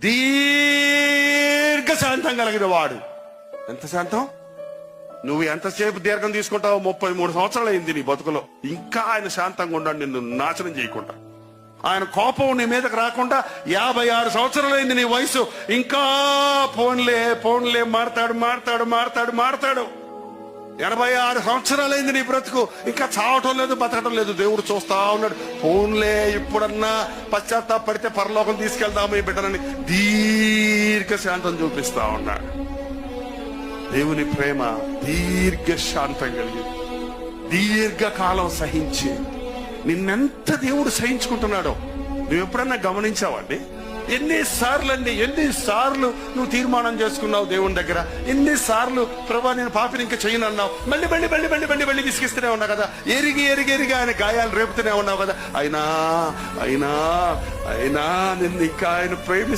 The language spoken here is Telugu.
దీర్ఘ శాంతం కలిగిన వాడు. ఎంత శాంతం? నువ్వు ఎంతసేపు దీర్ఘం తీసుకుంటావు ముప్పై మూడు సంవత్సరాలు అయింది నీ బతుకులో. ఇంకా ఆయన శాంతంగా ఉన్నాడు నిన్ను నాశనం చేయకుండా. ఆయన కోపం నీ మీదకి రాకుండా యాభై ఆరు సంవత్సరాలైంది నీ వయసు. ఇంకా ఫోన్లే ఫోన్లే మారతాడు మారతాడు మారతాడు మారతాడు. ఎనభై ఆరు సంవత్సరాలైంది నీ బ్రతుకు. ఇంకా చావటం లేదు బతకటం లేదు. దేవుడు చూస్తా ఉన్నాడు. ఫోన్లే ఇప్పుడన్నా పశ్చాత్తాపడితే పరలోకం తీసుకెళ్దాము ఈ బిడ్డనని దీర్ఘ శాంతం చూపిస్తా ఉన్నాడు. దేవుని ప్రేమ దీర్ఘ శాంతం కలిగి దీర్ఘకాలం సహించి నిన్నెంత దేవుడు సహించుకుంటున్నాడో నువ్వు ఎప్పుడన్నా గమనించావండి ఎన్నిసార్లు అండి ఎన్నిసార్లు నువ్వు తీర్మానం చేసుకున్నావు దేవుని దగ్గర? ఎన్నిసార్లు ప్రభా నేను పాపిని ఇంకా చేయను అన్నావు? మళ్ళీ మళ్ళీ మళ్ళీ మళ్ళీ మళ్ళీ మళ్ళీ విసిగిస్తూనే ఉన్నావు కదా? ఎరిగి ఎరిగి ఎరిగి ఆయన గాయాలు రేపుతూనే ఉన్నావు కదా? అయినా అయినా అయినా నిన్ను ఇంకా ఆయన ప్రేమి